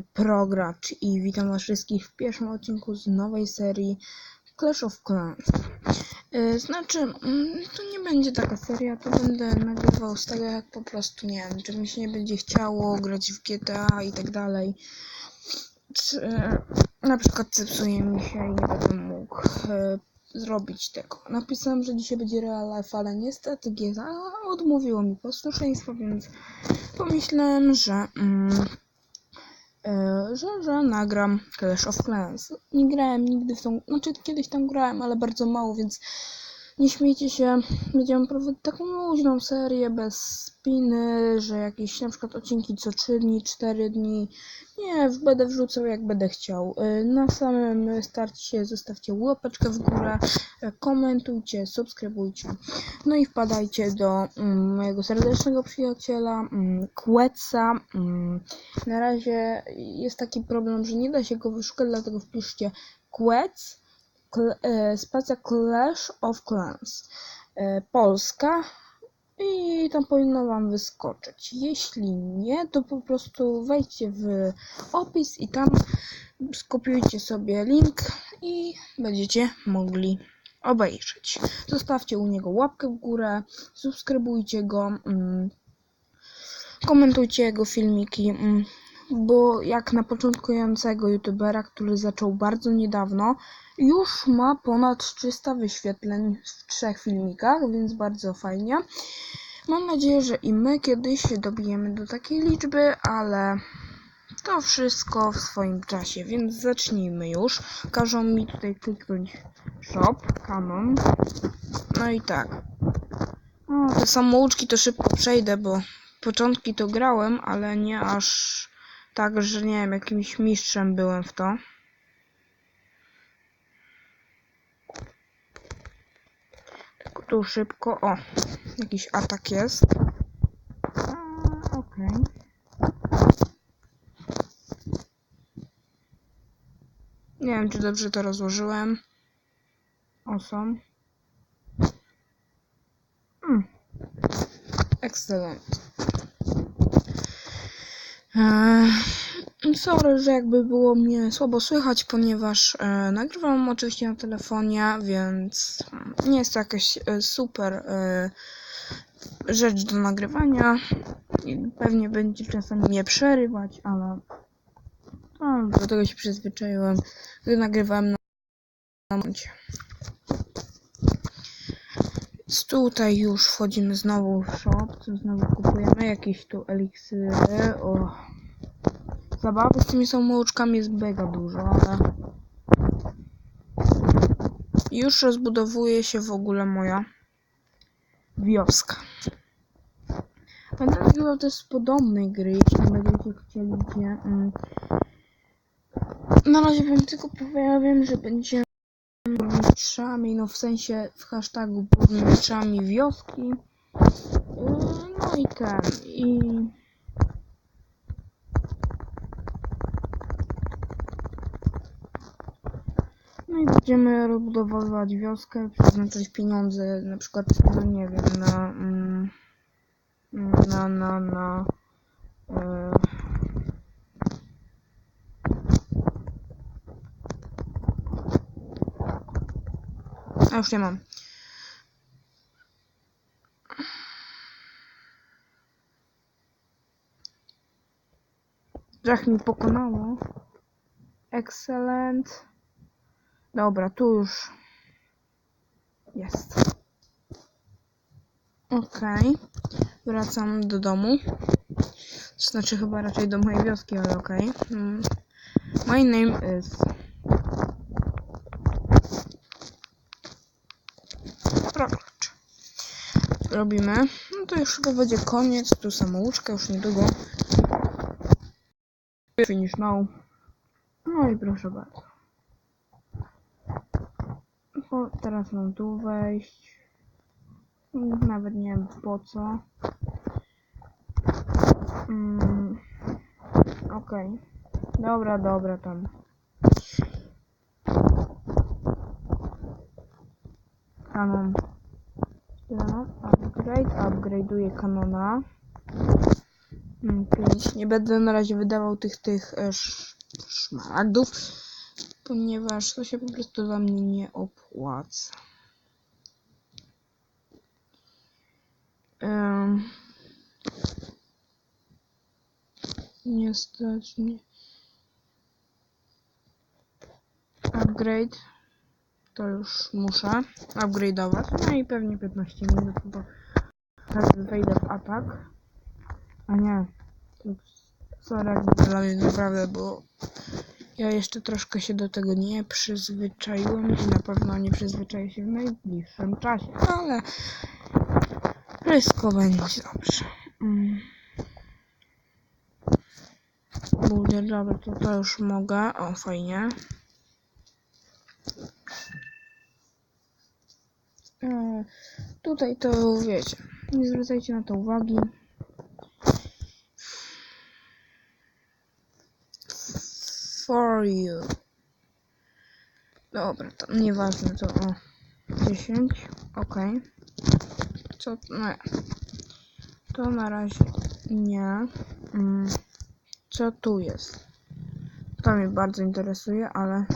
Progracz i witam was wszystkich w pierwszym odcinku z nowej serii Clash of Clans. Yy, znaczy, mm, to nie będzie taka seria, to będę nagrywał z tego jak po prostu, nie wiem, czy mi się nie będzie chciało grać w GTA i tak dalej. Czy na przykład zepsuje mi się i nie będę mógł yy, zrobić tego. Napisałem, że dzisiaj będzie real life, ale niestety GTA odmówiło mi posłuszeństwa, więc pomyślałem, że... Mm, e, że, że nagram Clash of Clans. Nie grałem nigdy w tą, znaczy kiedyś tam grałem, ale bardzo mało, więc nie śmiejcie się. Będziemy prowadzić taką luźną serię bez spiny, że jakieś na przykład odcinki co 3 dni, 4 dni. Nie, będę wrzucał jak będę chciał. E, Na samym starcie zostawcie łapeczkę w górę, e, komentujcie, subskrybujcie. No i wpadajcie do mm, mojego serdecznego przyjaciela, mm, Queca. Mm, na razie jest taki problem, że nie da się go wyszukać, dlatego wpiszcie e, spacja Clash of Clans, e, Polska i tam powinno wam wyskoczyć. Jeśli nie, to po prostu wejdźcie w opis i tam skopiujcie sobie link i będziecie mogli obejrzeć. Zostawcie u niego łapkę w górę, subskrybujcie go, mm, komentujcie jego filmiki, mm, bo jak na początkującego youtubera, który zaczął bardzo niedawno, już ma ponad 300 wyświetleń w trzech filmikach, więc bardzo fajnie. Mam nadzieję, że i my kiedyś dobijemy do takiej liczby, ale to wszystko w swoim czasie, więc zacznijmy już. Każą mi tutaj kliknąć shop, Canon. No i tak. O, te samouczki to szybko przejdę, bo początki to grałem, ale nie aż tak, że nie wiem, jakimś mistrzem byłem w to. Tu szybko. O, jakiś atak jest. Okej. Nie wiem, czy dobrze to rozłożyłem. Awesome. Mm. Excellent. Eee, sorry, że jakby było mnie słabo słychać, ponieważ e, nagrywam oczywiście na telefonie, więc nie jest to jakaś e, super e, rzecz do nagrywania. Pewnie będzie czasami mnie przerywać, ale no, do tego się przyzwyczaiłem, gdy nagrywałem na, na. Tutaj już wchodzimy znowu w shop, znowu kupujemy jakieś tu eliksiry. O. Zabawy z tymi samouczkami jest mega dużo, ale już rozbudowuje się w ogóle moja wioska. Będę nagrywał też z podobnej gry, jeśli będziecie chcieli, gdzie... Na razie wam tylko powiem, że będziemy burmistrzami, no w sensie w hashtagu burmistrzami wioski. Yy, No i ten, i... No i będziemy rozbudowywać wioskę, przeznaczać pieniądze, na przykład, no nie wiem, na... Mm, na, na, na... a już nie mam. Żach mi pokonało. Excellent. Dobra, tu już jest. Okej. Wracam do domu. Znaczy chyba raczej do mojej wioski, ale okej. Mm. My name is... Robimy. No to już chyba będzie koniec. Tu samouczka już niedługo. Finish now. No i proszę bardzo. O, teraz mam tu wejść. Nawet nie wiem po co. Mm, Okej. Dobra, dobra tam. Kanon. Kanon. Upgrade. Upgrade'uję kanona. Nie będę na razie wydawał tych, tych e, sz, szmaragdów, ponieważ to się po prostu dla mnie nie opłaca. Em, nie stać mnie. Upgrade. To już muszę upgrade'ować. No i pewnie 15 minut, bo teraz wejdę w atak. A nie. Sorry dla mnie naprawdę, bo ja jeszcze troszkę się do tego nie przyzwyczaiłem i na pewno nie przyzwyczaję się w najbliższym czasie, ale wszystko będzie dobrze. Mm. Boulder, dobra, to, to już mogę. O, fajnie. E, tutaj to wiecie, nie zwracajcie na to uwagi. For you. Dobra, to nieważne, to o 10, ok. Co, no, to na razie nie. Mm, co tu jest? To mnie bardzo interesuje, ale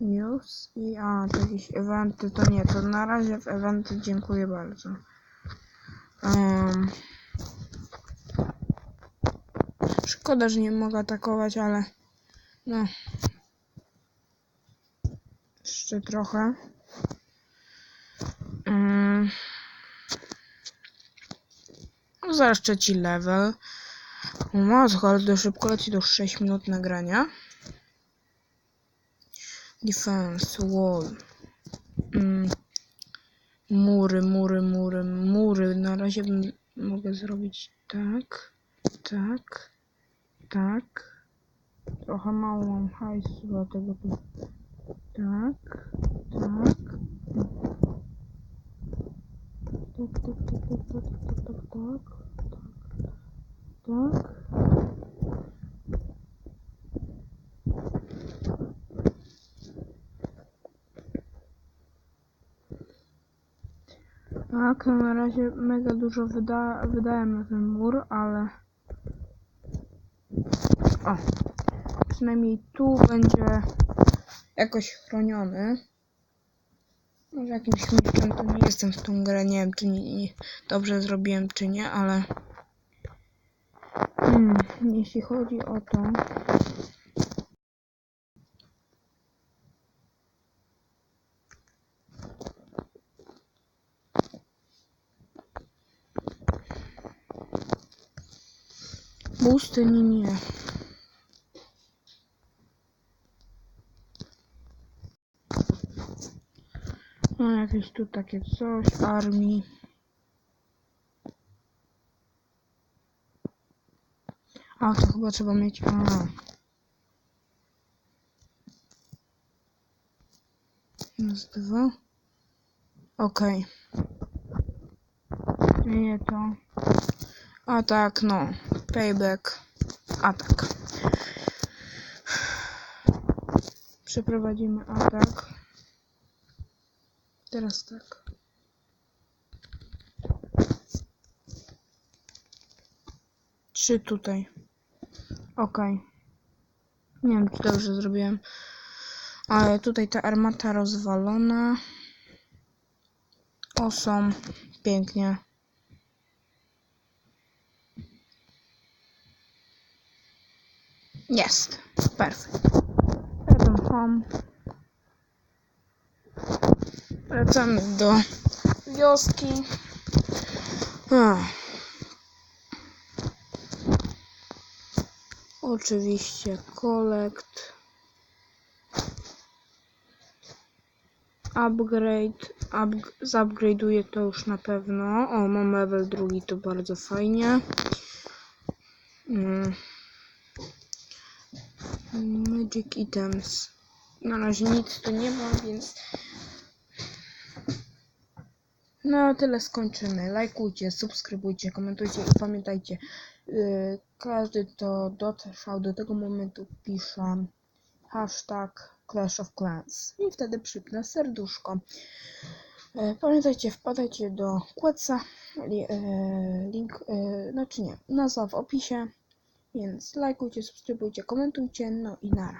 news i a, jakieś eventy, to nie, to na razie w eventy dziękuję bardzo. Em, szkoda, że nie mogę atakować, ale no jeszcze trochę. No, Zaraz level. O matko, ale szybko leci, już 6 minut nagrania. Defense, wall. Mm. Mury, mury, mury, mury. Na razie mogę zrobić tak, tak, tak. Trochę mało mam hajsu, dlatego tu tak, tak. Tak, tak, tak, tak, tak, tak, tak, tak, tak. Tak. Tak, na razie mega dużo wyda wydałem na ten mur, ale... O, przynajmniej tu będzie jakoś chroniony. Może jakimś mistrzem to nie jestem w tą grę, nie wiem czy nie, nie, dobrze zrobiłem czy nie, ale... Hmm, jeśli chodzi o to... Busty nie. No jakieś tu takie coś, armii. A, to chyba trzeba mieć... A. Dwa. Okej. Nie to. A tak, no. Payback. Atak. Przeprowadzimy atak. Teraz tak. Trzy tutaj. Okej. Nie wiem, czy dobrze zrobiłem. Ale tutaj ta armata rozwalona. Osom. Pięknie. Jest. Perfekt. Jadę home. Wracamy do wioski. Oczywiście kolekt. Upgrade. Up, zupgrade'uję to już na pewno. O, mam level drugi, to bardzo fajnie. Mm. Magic items. Na razie nic tu nie ma, więc no tyle skończymy. Lajkujcie, subskrybujcie, komentujcie i pamiętajcie, yy, każdy kto dotrwał do tego momentu pisze hashtag Clash of Clans i wtedy przypnę serduszko. E, Pamiętajcie, wpadajcie do Quetsa, li, e, link, e, znaczy nie, nazwa w opisie, więc lajkujcie, subskrybujcie, komentujcie, no i nara.